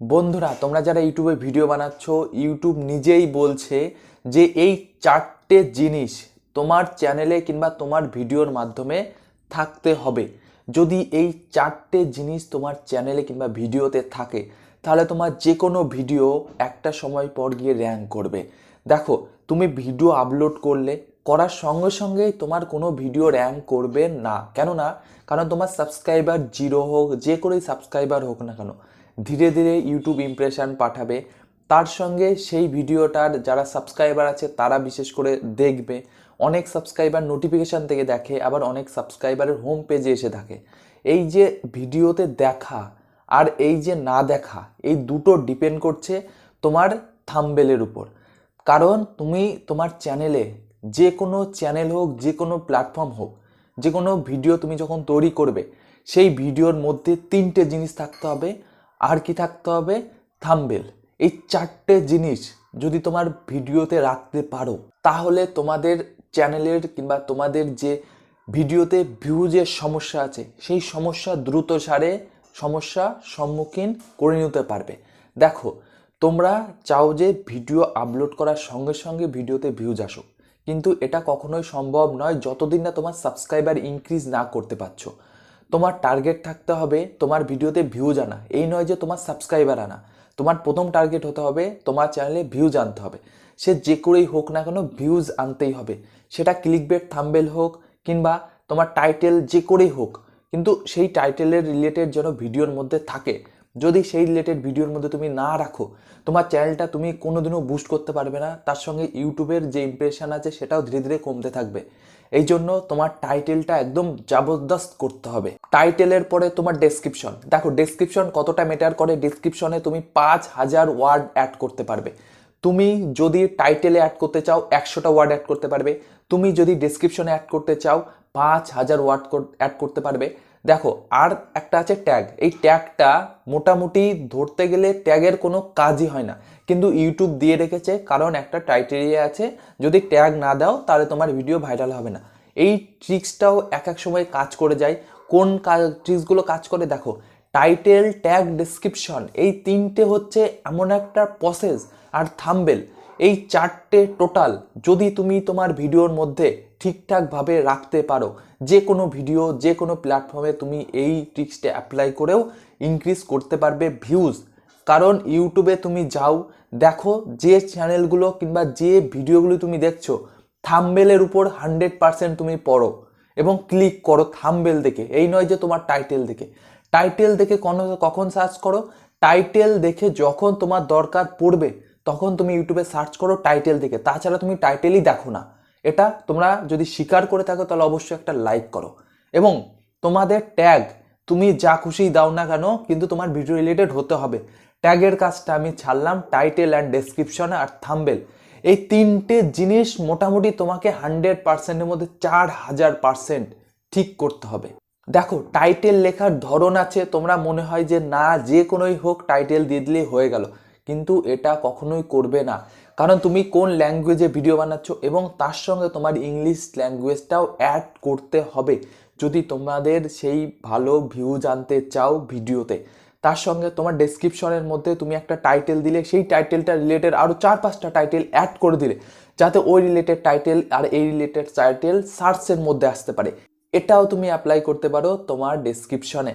বন্ধুরা, তোমরা যারা ইউটিউবে ভিডিও বানাচ্ছ, ইউটিউব নিজেই বলছে যে এই চারটে জিনিস তোমার চ্যানেলে কিংবা তোমার ভিডিওর মাধ্যমে থাকতে হবে। যদি এই চারটে জিনিস তোমার চ্যানেলে কিংবা ভিডিওতে থাকে, তাহলে তোমার যে কোনো ভিডিও একটা সময় পর গিয়ে র্যাঙ্ক করবে। দেখো, তুমি ভিডিও আপলোড করলে, করার সঙ্গে সঙ্গেই তোমার কোনো ভিডিও র্যাঙ্ক করবে না। কেন না কারণ তোমার সাবস্ক্রাইবার জিরো হোক, যে করেই সাবস্ক্রাইবার হোক না কেন ধীরে ধীরে ইউটিউব ইমপ্রেশন পাঠাবে। তার সঙ্গে সেই ভিডিওটার যারা সাবস্ক্রাইবার আছে, তারা বিশেষ করে দেখবে। অনেক সাবস্ক্রাইবার নোটিফিকেশান থেকে দেখে, আবার অনেক সাবস্ক্রাইবারের হোম পেজে এসে থাকে। এই যে ভিডিওতে দেখা আর এই যে না দেখা, এই দুটো ডিপেন্ড করছে তোমার থাম্বেলের উপর। কারণ তুমি তোমার চ্যানেলে যে কোনো চ্যানেল হোক, যে কোনো প্ল্যাটফর্ম হোক, যে কোনো ভিডিও তুমি যখন তৈরি করবে, সেই ভিডিওর মধ্যে তিনটে জিনিস থাকতে হবে। আর কি থাকতে হবে? থাম্বেল। এই চারটে জিনিস যদি তোমার ভিডিওতে রাখতে পারো, তাহলে তোমাদের চ্যানেলের কিংবা তোমাদের যে ভিডিওতে ভিউজের সমস্যা আছে, সেই সমস্যা দ্রুত সারে, সমস্যা সম্মুখীন করে নিতে পারবে। দেখো, তোমরা চাও যে ভিডিও আপলোড করার সঙ্গে সঙ্গে ভিডিওতে ভিউজ আসুক। কিন্তু এটা কখনোই সম্ভব নয়, যতদিন না তোমার সাবস্ক্রাইবার ইনক্রিজ না করতে পারছ। তোমার টার্গেট থাকতে হবে তোমার ভিডিওতে ভিউজ আনা। এই নয় যে তোমার সাবস্ক্রাইবার আনা। তোমার প্রথম টার্গেট হতে হবে তোমার চ্যানেলে ভিউজ আনতে হবে। সে যে করেই হোক না কেন ভিউজ আনতেই হবে। সেটা ক্লিক ক্লিকবেট থাম্বেল হোক কিংবা তোমার টাইটেল যে করেই হোক, কিন্তু সেই টাইটেলের রিলেটেড যেন ভিডিওর মধ্যে থাকে। যদি সেই রিলেটেড ভিডিওর মধ্যে তুমি না রাখো, তোমার চ্যানেলটা তুমি কোনোদিনও বুস্ট করতে পারবে না। তার সঙ্গে ইউটিউবের যে ইমপ্রেশন আছে সেটাও ধীরে ধীরে কমতে থাকবে। এই জন্য তোমার টাইটেলটা একদম জবরদস্ত করতে হবে। টাইটেলের পরে তোমার ডেসক্রিপশন দেখো ডেসক্রিপশন কতটা ম্যাটার করে? ডেসক্রিপশনে তুমি পাঁচ হাজার ওয়ার্ড অ্যাড করতে পারবে। তুমি যদি টাইটেলে অ্যাড করতে চাও, একশোটা ওয়ার্ড অ্যাড করতে পারবে। তুমি যদি ডেসক্রিপশনে অ্যাড করতে চাও, পাঁচ হাজার ওয়ার্ড অ্যাড করতে পারবে। দেখো, আর একটা আছে ট্যাগ এই ট্যাগটা মোটামুটি ধরতে গেলে ট্যাগের কোনো কাজই হয় না। কিন্তু ইউটিউব দিয়ে রেখেছে, কারণ একটা টাইটেরিয়া আছে, যদি ট্যাগ না দাও, তাহলে তোমার ভিডিও ভাইরাল হবে না। এই ট্রিক্সটাও এক এক সময় কাজ করে যায়। কোন ট্রিক্সগুলো কাজ করে, দেখো টাইটেল ট্যাগ ডেসক্রিপশন এই তিনটে হচ্ছে এমন একটা প্রসেস আর থাম্বেল এই চারটে টোটাল যদি তুমি তোমার ভিডিওর মধ্যে ঠিকঠাকভাবে রাখতে পারো। যে কোনো ভিডিও যে কোনো প্ল্যাটফর্মে তুমি এই ট্রিক্সটা অ্যাপ্লাই করেও ইনক্রিজ করতে পারবে ভিউজ কারণ ইউটিউবে তুমি যাও, দেখো যে চ্যানেলগুলো কিংবা যে ভিডিওগুলো তুমি দেখছ থাম্বেলের উপর হান্ড্রেড পারসেন্ট তুমি পড়ো এবং ক্লিক করো থাম্বেল দেখে। এই নয় যে তোমার টাইটেল দেখে। টাইটেল দেখে কখন সার্চ করো? টাইটেল দেখে যখন তোমার দরকার পড়বে, তখন তুমি ইউটিউবে সার্চ করো টাইটেল দেখে। তাছাড়া তুমি টাইটেলই দেখো না। এটা তোমরা যদি স্বীকার করে থাকো, তাহলে অবশ্যই একটা লাইক করো। এবং তোমাদের ট্যাগ তুমি যা খুশি দাও না কেন, কিন্তু তোমার ভিডিও রিলেটেড হতে হবে। ট্যাগের কাজটা আমি ছাড়লাম টাইটেল অ্যান্ড ডেসক্রিপশন আর থাম্বেল এই তিনটে জিনিস মোটামুটি তোমাকে হান্ড্রেড পার্সেন্টের মধ্যে চার হাজার পার্সেন্ট ঠিক করতে হবে। দেখো টাইটেল লেখার ধরন আছে, তোমরা মনে হয় যে না, যে কোনোই হোক টাইটেল দিয়ে দিলেই হয়ে গেল। কিন্তু এটা কখনোই করবে না। কারণ তুমি কোন ল্যাঙ্গুয়েজে ভিডিও বানাচ্ছ এবং তার সঙ্গে তোমার ইংলিশ ল্যাঙ্গুয়েজটাও অ্যাড করতে হবে। যদি তোমাদের সেই ভালো ভিউ জানতে চাও ভিডিওতে তার সঙ্গে তোমার ডেসক্রিপশনের মধ্যে তুমি একটা টাইটেল দিলে, সেই টাইটেলটা রিলেটেড আরও চার পাঁচটা টাইটেল অ্যাড করে দিলে, যাতে ওই রিলেটেড টাইটেল আর এই রিলেটেড টাইটেল সার্চের মধ্যে আসতে পারে। এটাও তুমি অ্যাপ্লাই করতে পারো তোমার ডেসক্রিপশনে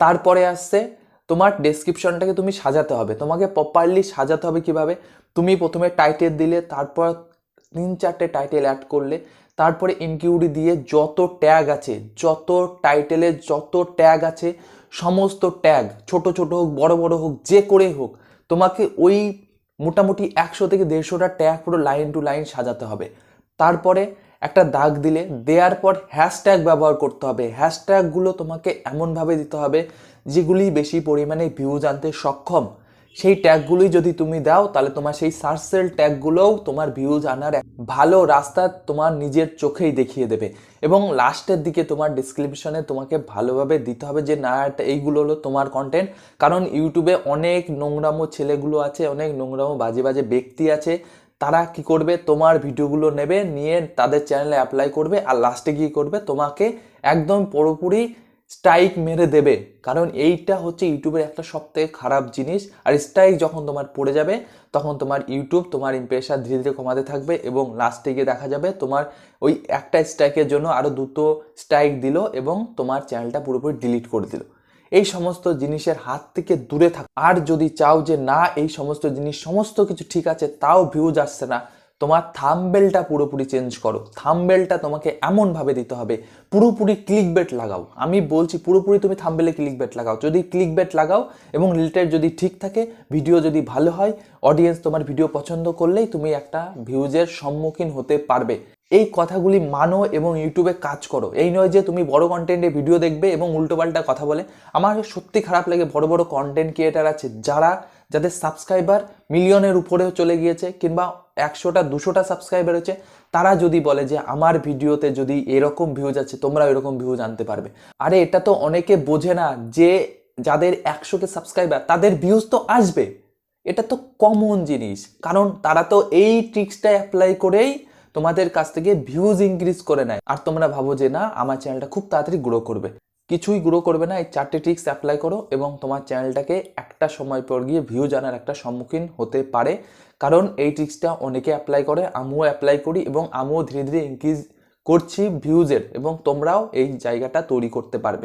তারপরে আসছে তোমার ডেসক্রিপশনটাকে তুমি সাজাতে হবে। তোমাকে প্রপারলি সাজাতে হবে কীভাবে? তুমি প্রথমে টাইটেল দিলে, তারপর তিন চারটে টাইটেল অ্যাড করলে, তারপরে ইনকিউরি দিয়ে যত ট্যাগ আছে, যত টাইটেলে যত ট্যাগ আছে, সমস্ত ট্যাগ ছোট ছোট হোক, বড় বড় হোক, যে করে হোক, তোমাকে ওই মোটামুটি একশো থেকে দেড়শোটা ট্যাগ পুরো লাইন টু লাইন সাজাতে হবে। তারপরে একটা দাগ দিলে দেওয়ার পর হ্যাশট্যাগ ব্যবহার করতে হবে। হ্যাশট্যাগুলো তোমাকে এমনভাবে দিতে হবে যেগুলি বেশি পরিমাণে ভিউজ আনতে সক্ষম। সেই ট্যাগগুলোই যদি তুমি দাও, তাহলে তোমার সেই সার্চেল ট্যাগগুলোও তোমার ভিউজ আনার ভালো রাস্তা তোমার নিজের চোখেই দেখিয়ে দেবে। এবং লাস্টের দিকে তোমার ডিসক্রিপশনে তোমাকে ভালোভাবে দিতে হবে যে, না এইগুলো হলো তোমার কন্টেন্ট কারণ ইউটিউবে অনেক নোংরামো ছেলেগুলো আছে, অনেক নোংরামো বাজে বাজে ব্যক্তি আছে তারা কি করবে? তোমার ভিডিওগুলো নেবে, নিয়ে তাদের চ্যানেলে অ্যাপ্লাই করবে আর লাস্টে গিয়ে করবে। তোমাকে একদম পুরোপুরি স্ট্রাইক মেরে দেবে। কারণ এইটা হচ্ছে ইউটিউবের একটা সব থেকে খারাপ জিনিস। আর স্ট্রাইক যখন তোমার পড়ে যাবে, তখন তোমার ইউটিউব তোমার ইমপ্রেশন ধীরে ধীরে কমাতে থাকবে এবং লাস্টে গিয়ে দেখা যাবে তোমার ওই একটা স্ট্রাইকের জন্য আরও দুটো স্ট্রাইক দিল এবং তোমার চ্যানেলটা পুরোপুরি ডিলিট করে দিল। এই সমস্ত জিনিসের হাত থেকে দূরে থাক। আর যদি চাও যে না, এই সমস্ত জিনিস, সমস্ত কিছু ঠিক আছে, তাও ভিউজ আসছে না, তোমার থাম্বেলটা পুরোপুরি চেঞ্জ করো। থাম্বেলটা তোমাকে এমনভাবে দিতে হবে, পুরোপুরি ক্লিক বেট লাগাও। আমি বলছি পুরোপুরি তুমি থাম্বেলে ক্লিক বেট লাগাও। যদি ক্লিক বেট লাগাও এবং রিলেটেড যদি ঠিক থাকে ভিডিও যদি ভালো হয় অডিয়েন্স তোমার ভিডিও পছন্দ করলেই তুমি একটা ভিউজের সম্মুখীন হতে পারবে। এই কথাগুলি মানো এবং ইউটিউবে কাজ করো। এই নয় যে তুমি বড় কন্টেন্টে ভিডিও দেখবে এবং উল্টোপাল্টা কথা বলে। আমার সত্যি খারাপ লাগে বড় বড় কন্টেন্ট ক্রিয়েটার আছে যারা, যাদের সাবস্ক্রাইবার মিলিয়নের উপরেও চলে গিয়েছে কিংবা একশোটা, দুশোটা সাবস্ক্রাইবার হচ্ছে তারা যদি বলে যে আমার ভিডিওতে যদি এরকম ভিউজ আছে তোমরা এরকম ভিউজ আনতে পারবে। আরে, এটা তো অনেকে বোঝে না যে যাদের একশোকে সাবস্ক্রাইবার তাদের ভিউজ তো আসবে। এটা তো কমন জিনিস। কারণ তারা তো এই ট্রিক্সটা অ্যাপ্লাই করেই তোমাদের কাছ থেকে ভিউজ ইনক্রিজ করে নেয়। আর তোমরা ভাবো যে, না, আমার চ্যানেলটা খুব তাড়াতাড়ি গ্রো করবে। কিছুই গ্রো করবে না, এই চারটে ট্রিক্স অ্যাপ্লাই করো এবং তোমার চ্যানেলটাকে একটা সময় পর গিয়ে ভিউ জানার একটা সম্মুখীন হতে পারে। কারণ এই ট্রিক্সটা অনেকে অ্যাপ্লাই করে, আমিও অ্যাপ্লাই করি এবং আমিও ধীরে ধীরে ইনক্রিজ করছি ভিউজের এবং তোমরাও এই জায়গাটা তৈরি করতে পারবে।